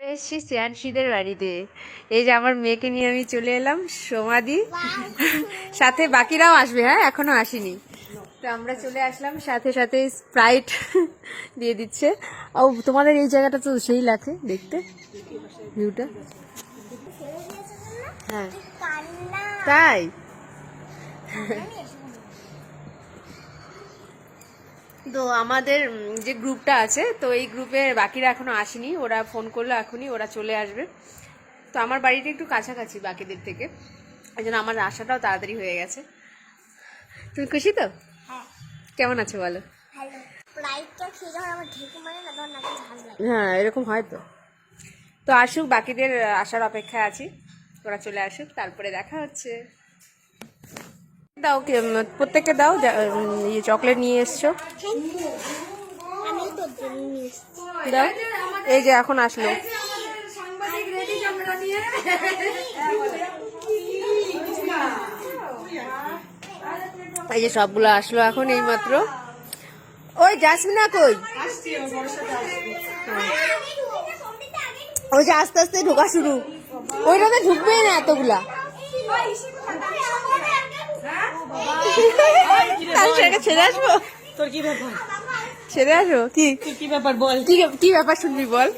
এসছি শ্রেয়ানশীদের বাড়িতে। এই যে আমার মেয়েকে নিয়ে আমি চলে এলাম সমাধি সাথে বাকিরাও আসবে হ্যাঁ? এখনও আসেনি। তো আমরা চলে আসলাম সাথে সাথে স্প্রাইট দিয়ে দিচ্ছে। ও তোমাদের এই জায়গাটা তো সেই লাগে দেখতে ভিউটা। হ্যাঁ। তাই? তো আমাদের যে গ্রুপটা আছে তো এই গ্রুপে বাকিরা এখনও আসেনি। ওরা ফোন করল এখনই ওরা চলে আসবে। তো আমার বাড়িটা একটু কাছাকাছি বাকিদের থেকে। এই জন্য আমার আসাটাও তাড়াতাড়ি হয়ে গেছে। তুমি খুশি তো? কেমন আছো বলো? হ্যাঁ এরকম হয় তো। তো আসুক বাকিদের আসার অপেক্ষায় আছি। ওরা চলে আসুক তারপরে দেখা হচ্ছে। দাও প্রত্যেককে দাও চকলেট নিয়ে এসছো। দাও। এই যে এখন আসলো। এই যে সবগুলো আসলো এখন এই মাত্র ওই জাসমিনা কই? ওই যে আস্তে আস্তে ঢোকা শুরু। ওইটাতে ঢুকবেই না এতগুলা। ছেড়ে আসব? তোর কি ব্যাপার? ছেড়ে আসব? কি? কি ব্যাপার বল? কি কি ব্যাপার শুনবি বল?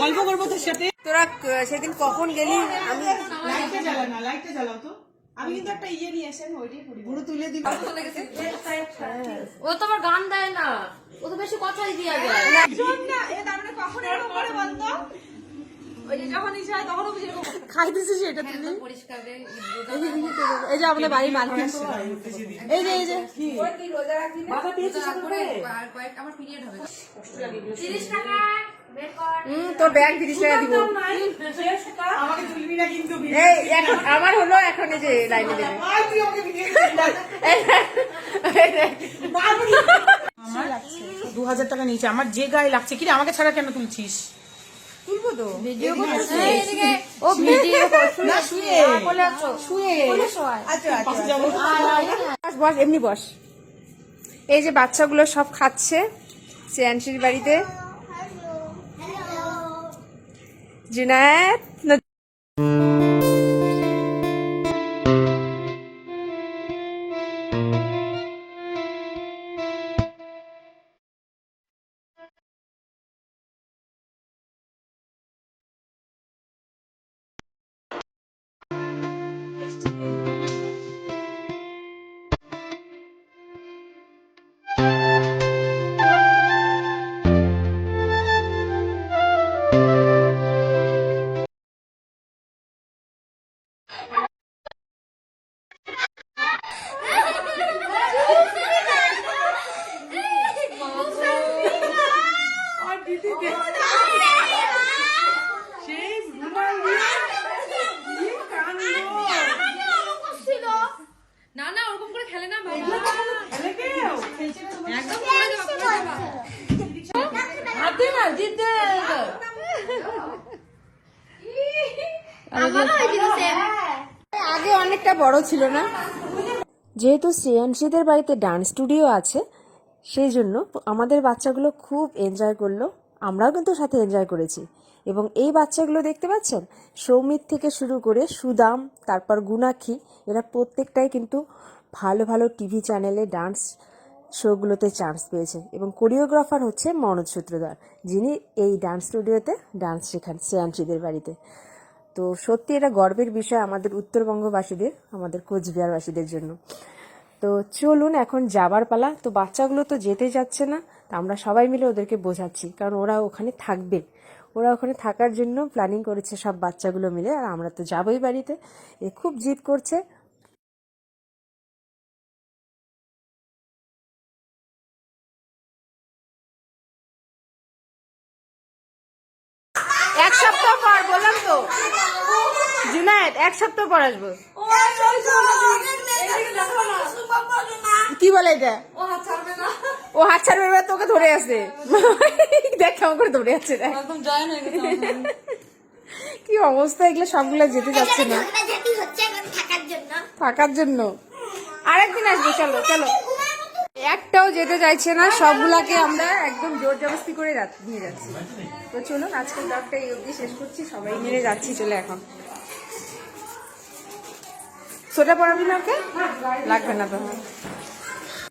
গল্প করব তোর সাথে? তোরা সেদিন কখন গেলি? আমি লাইটটা জ্বালা না লাইটটা জ্বালাও তো। আমি কিন্তু একটা ইয়ে নিয়ে আসেন ওইটাই করি বুড়ো তুলে দিবি। ও তো আবার গান দেয় না। ও তো বেশি কথাই দিয়া যায়। না। এ তারপরে কখন এরকম করে হয় তখন বুঝে এরকম খাই দিছিস এটা তুমি? এই যে আমাদের বাড়ির মালকিন এই যে এই যে। আমার পিরিয়ড হবে। তিরিশ টাকা বের কর। হুম তোর ব্যাগ তিরিশ টাকা দিব। আমাকে তুলবি না কিন্তু এই এখন আমার হলো এখন এই যে লাইনে দেবে। আর তুই আমাকে ভিডিও আমার দু হাজার টাকা নিয়েছে। আমার যে গায়ে লাগছে। কি রে আমাকে ছাড়া কেন তুলছিস? তুলবো তো? ভিডিও ও ভিডিও না শুয়ে। শুয়ে। আচ্ছা আচ্ছা বস বস এমনি বস। এই যে বাচ্চাগুলো সব খাচ্ছে শ্রেয়াংশীর বাড়িতে। জুনায়েদ হাতে না জিতে। আগে অনেকটা বড় ছিল না? যেহেতু শ্রেয়াংশীদের বাড়িতে ডান্স স্টুডিও আছে সেই জন্য আমাদের বাচ্চাগুলো খুব এনজয় করল। আমরাও কিন্তু সাথে এনজয় করেছি। এবং এই বাচ্চাগুলো দেখতে পাচ্ছেন? সৌমিত থেকে শুরু করে সুদাম তারপর গুনাক্ষী এরা প্রত্যেকটাই কিন্তু ভালো ভালো টিভি চ্যানেলে ডান্স শোগুলোতে চান্স পেয়েছে এবং কোরিওগ্রাফার হচ্ছে মনোজ সূত্রধর, যিনি এই ডান্স স্টুডিওতে ডান্স শেখান শ্রেয়াংশীদের বাড়িতে। তো সত্যি এটা গর্বের বিষয় আমাদের উত্তরবঙ্গবাসীদের, আমাদের কোচবিহারবাসীদের জন্য। তো চলুন এখন যাবার পালা। তো বাচ্চাগুলো তো যেতে যাচ্ছে না, তো আমরা সবাই মিলে ওদেরকে বোঝাচ্ছি, কারণ ওরা ওখানে থাকবে। ওরা ওখানে থাকার জন্য প্ল্যানিং করেছে সব বাচ্চাগুলো মিলে, আর আমরা তো যাবোই বাড়িতে। এ খুব জিদ করছে এক সপ্তাহ পর বললাম তো। জুনায়েদ এক সপ্তাহ পর আসব। কি বলে এটা? ও হাত ছাড়বে এবার তোকে ধরে আছে দেখ কেমন করে ধরে আছে কি অবস্থা এগুলো সবগুলো যেতে যাচ্ছে না। থাকার জন্য। আরেকদিন আসব চলো চলো। একটাও যেতে চাইছে না, সবগুলাকে আমরা একদম জোর জবস্তি করে নিয়ে যাচ্ছি। তো চলুন, আজকের ব্লগটা এই অবধি শেষ করছি, সবাই মিলে যাচ্ছি চলে এখন। সোটা পড়াবি না ওকে? লাগবে না তো।